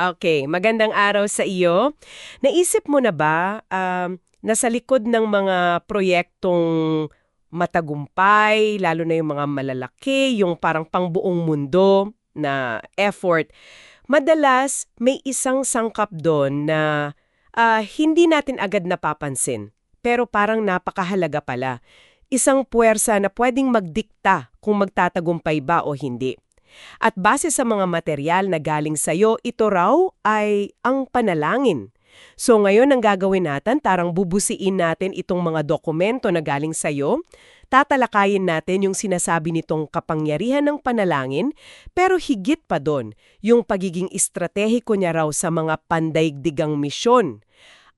Okay, magandang araw sa iyo. Naisip mo na ba um, na sa likod ng mga proyektong matagumpay, lalo na yung mga malalaki, yung parang pangbuong mundo na effort, madalas may isang sangkap doon na ah, hindi natin agad napapansin, pero parang napakahalaga pala. Isang puwersa na pwedeng magdikta kung magtatagumpay ba o hindi. At base sa mga material na galing sa'yo, ito raw ay ang panalangin. So ngayon ang gagawin natin, tarang bubusiin natin itong mga dokumento na galing sa'yo, tatalakayin natin yung sinasabi nitong kapangyarihan ng panalangin, pero higit pa doon, yung pagiging estratehiko niya raw sa mga pandaigdigang misyon.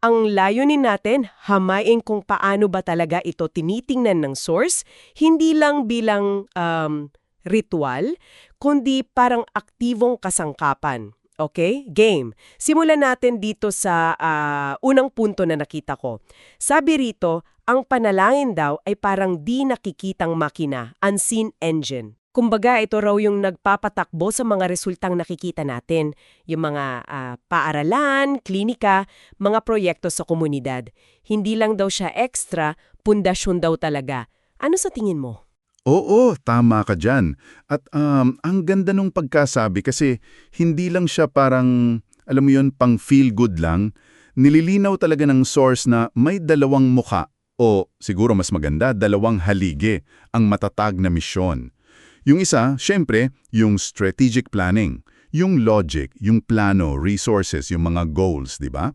Ang layunin natin, hamain kung paano ba talaga ito tinitingnan ng source, hindi lang bilang um, ritual, kundi parang aktibong kasangkapan. Okay? Game. Simulan natin dito sa ah, unang punto na nakita ko. Sabi rito, ang panalangin daw ay parang di nakikitang makina, unseen engine. Kumbaga, ito raw yung nagpapatakbo sa mga resultang nakikita natin, yung mga ah, paaralan, klinika, mga proyekto sa komunidad. Hindi lang daw siya extra, pundasyon daw talaga. Ano sa tingin mo? Oo, tama ka dyan. At um, ang ganda nung pagkasabi kasi hindi lang siya parang, alam mo yun, pang feel good lang. Nililinaw talaga ng source na may dalawang muka o siguro mas maganda, dalawang haligi ang matatag na misyon. Yung isa, syempre, yung strategic planning. Yung logic, yung plano, resources, yung mga goals, di ba?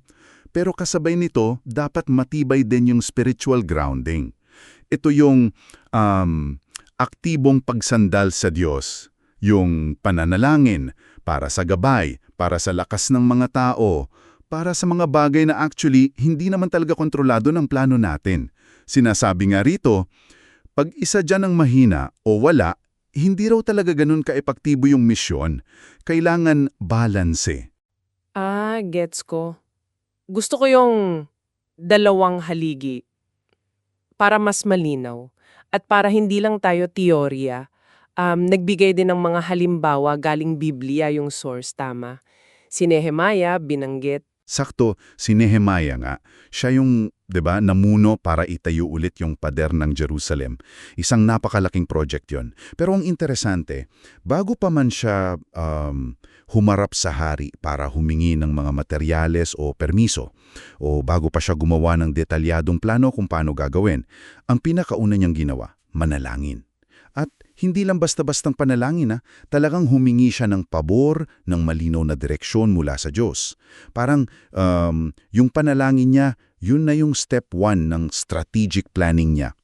Pero kasabay nito, dapat matibay din yung spiritual grounding. Ito yung um, aktibong pagsandal sa Diyos, yung pananalangin para sa gabay, para sa lakas ng mga tao, para sa mga bagay na actually hindi naman talaga kontrolado ng plano natin. Sinasabi nga rito, pag isa dyan ang mahina o wala, hindi raw talaga ganun kaepektibo yung misyon. Kailangan balanse. Ah, gets ko. Gusto ko yung dalawang haligi para mas malinaw. At para hindi lang tayo teorya, um, nagbigay din ng mga halimbawa galing Biblia yung source, tama. Si Nehemiah binanggit. Sakto, si Nehemiah nga, siya yung, 'di ba, namuno para itayo ulit yung pader ng Jerusalem. Isang napakalaking project 'yon. Pero ang interesante, bago pa man siya um, humarap sa hari para humingi ng mga materyales o permiso, o bago pa siya gumawa ng detalyadong plano kung paano gagawin, ang pinakauna niyang ginawa, manalangin. At hindi lang basta-bastang panalangin na, talagang humingi siya ng pabor, ng malinaw na direksyon mula sa Diyos. Parang um, yung panalangin niya, yun na yung step one ng strategic planning niya.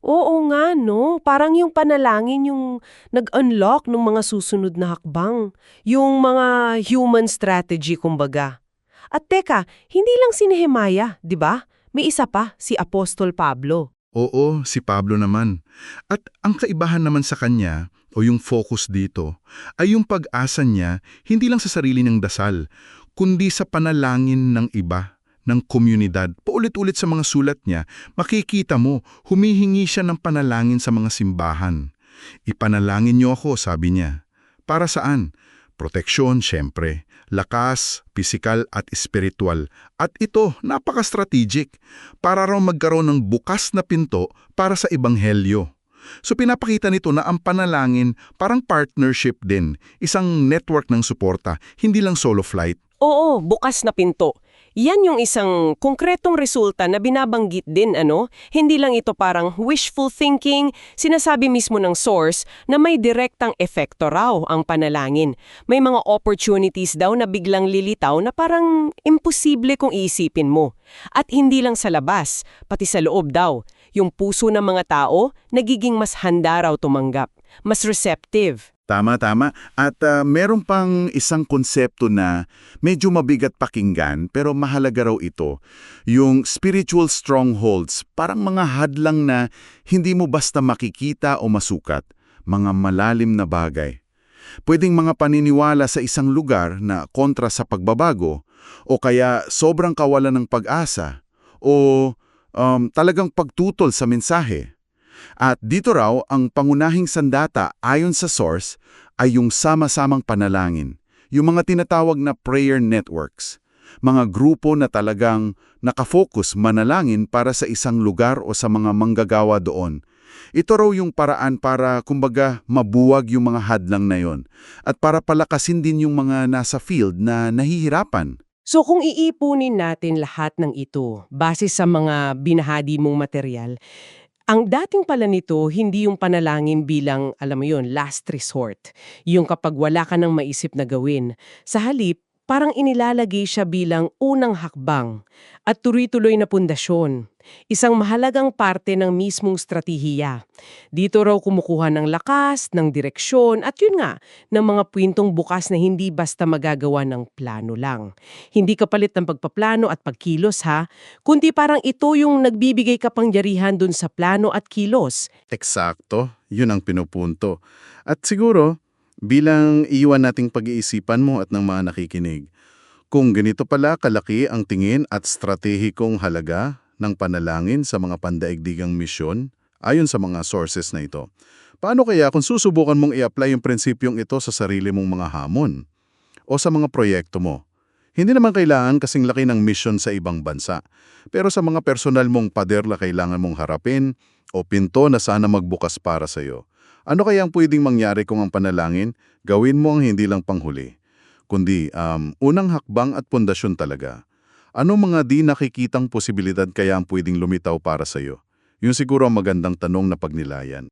Oo nga, no? Parang yung panalangin yung nag-unlock ng mga susunod na hakbang. Yung mga human strategy, kumbaga. At teka, hindi lang si Nehemiah, di ba? May isa pa, si Apostol Pablo. Oo, si Pablo naman. At ang kaibahan naman sa kanya, o yung focus dito, ay yung pag-asa niya hindi lang sa sarili niyang dasal, kundi sa panalangin ng iba, ng komunidad. Paulit-ulit sa mga sulat niya, makikita mo, humihingi siya ng panalangin sa mga simbahan. Ipanalangin niyo ako, sabi niya. Para saan? Proteksyon, syempre. Lakas, pisikal at espiritual. At ito, napaka-strategic. Para raw magkaroon ng bukas na pinto para sa ebanghelyo. So pinapakita nito na ang panalangin parang partnership din, isang network ng suporta, hindi lang solo flight. Oo, bukas na pinto. Yan yung isang konkretong resulta na binabanggit din, ano? Hindi lang ito parang wishful thinking, sinasabi mismo ng source na may direktang efekto raw ang panalangin. May mga opportunities daw na biglang lilitaw na parang imposible kung iisipin mo. At hindi lang sa labas, pati sa loob daw. Yung puso ng mga tao, nagiging mas handa raw tumanggap, mas receptive. Tama, tama. At uh, meron pang isang konsepto na medyo mabigat pakinggan pero mahalaga raw ito. Yung spiritual strongholds, parang mga hadlang na hindi mo basta makikita o masukat, mga malalim na bagay. Pwedeng mga paniniwala sa isang lugar na kontra sa pagbabago o kaya sobrang kawalan ng pag-asa o um, talagang pagtutol sa mensahe. At dito raw, ang pangunahing sandata ayon sa source ay yung sama-samang panalangin, yung mga tinatawag na prayer networks. Mga grupo na talagang nakafocus manalangin para sa isang lugar o sa mga manggagawa doon. Ito raw yung paraan para, kumbaga, mabuwag yung mga hadlang na yon at para palakasin din yung mga nasa field na nahihirapan. So kung iipunin natin lahat ng ito base sa mga binahadi mong material, ang dating pala nito hindi yung panalangin bilang, alam mo yun, last resort. Yung kapag wala ka nang maisip na gawin. Sa halip, parang inilalagay siya bilang unang hakbang at tuloy-tuloy na pundasyon. Isang mahalagang parte ng mismong strategiya. Dito raw kumukuha ng lakas, ng direksyon at yun nga, ng mga puwintong bukas na hindi basta magagawa ng plano lang. Hindi kapalit ng pagpaplano at pagkilos ha, kundi parang ito yung nagbibigay kapangyarihan dun sa plano at kilos. Eksakto, yun ang pinupunto. At siguro, bilang iwan nating pag-iisipan mo at ng mga nakikinig, kung ganito pala kalaki ang tingin at stratehikong halaga ng panalangin sa mga pandaigdigang misyon, ayon sa mga sources na ito, paano kaya kung susubukan mong i-apply yung prinsipyong ito sa sarili mong mga hamon o sa mga proyekto mo? Hindi naman kailangan kasing laki ng mission sa ibang bansa, pero sa mga personal mong pader na kailangan mong harapin o pinto na sana magbukas para sa iyo. Ano kaya ang pwedeng mangyari kung ang panalangin gawin mo ang hindi lang panghuli, kundi um, unang hakbang at pundasyon talaga? Ano mga di nakikitang posibilidad kaya ang pwedeng lumitaw para sa iyo? Yung siguro ang magandang tanong na pagnilayan.